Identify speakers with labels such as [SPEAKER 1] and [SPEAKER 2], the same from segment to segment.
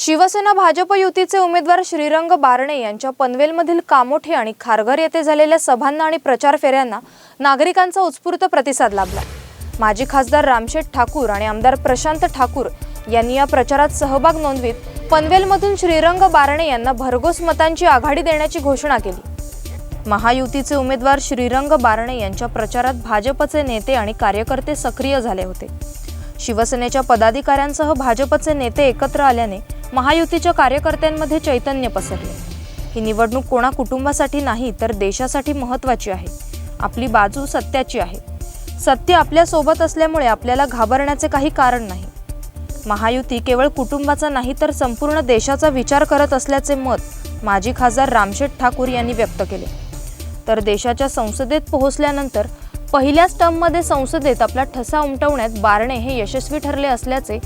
[SPEAKER 1] शिवसेना भाजप युतीचे उमेदवार श्रीरंग बारणे यांच्या पनवेलमधील कामोठे आणि खारघर येथे झालेल्या सभांना आणि प्रचार फेऱ्यांना नागरिकांचा उत्स्फूर्त प्रतिसाद लाभला. माजी खासदार रामशेठ ठाकूर आणि आमदार प्रशांत ठाकूर यांनी या प्रचारात सहभाग नोंदवीत पनवेलमधून श्रीरंग बारणे यांना भरघोस मतांची आघाडी देण्याची घोषणा केली. महायुतीचे उमेदवार श्रीरंग बारणे यांच्या प्रचारात भाजपचे नेते आणि कार्यकर्ते सक्रिय झाले होते. शिवसेनेच्या पदाधिकाऱ्यांसह भाजपचे नेते एकत्र आल्याने महायुतीच्या कार्यकर्त्यांमध्ये चैतन्य पसरले. ही निवडणूक कोणा कुटुंबासाठी नाही तर देशासाठी महत्त्वाची आहे. आपली बाजू सत्याची आहे. सत्य आपल्यासोबत असल्यामुळे आपल्याला घाबरण्याचे काही कारण नाही. महायुती केवळ कुटुंबाचा नाही तर संपूर्ण देशाचा विचार करत असल्याचे मत माजी खासदार रामशेठ ठाकूर यांनी व्यक्त केले. तर देशाच्या संसदेत पोहोचल्यानंतर पहिल्याच टर्ममध्ये संसदेत आपला ठसा उमटवण्यात बारणे हे यशस्वी ठरले असल्याचे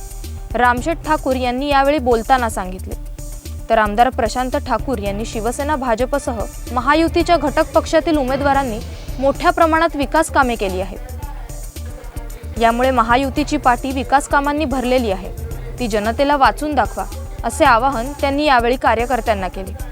[SPEAKER 1] रामशेठ ठाकूर यांनी यावेळी बोलताना सांगितले. तर आमदार प्रशांत ठाकूर यांनी शिवसेना भाजपसह महायुतीच्या घटक पक्षातील उमेदवारांनी मोठ्या प्रमाणात विकास कामे केली आहेत. यामुळे महायुतीची पाठी विकास कामांनी भरलेली आहे. ती जनतेला वाचून दाखवा असे आवाहन त्यांनी यावेळी कार्यकर्त्यांना केले.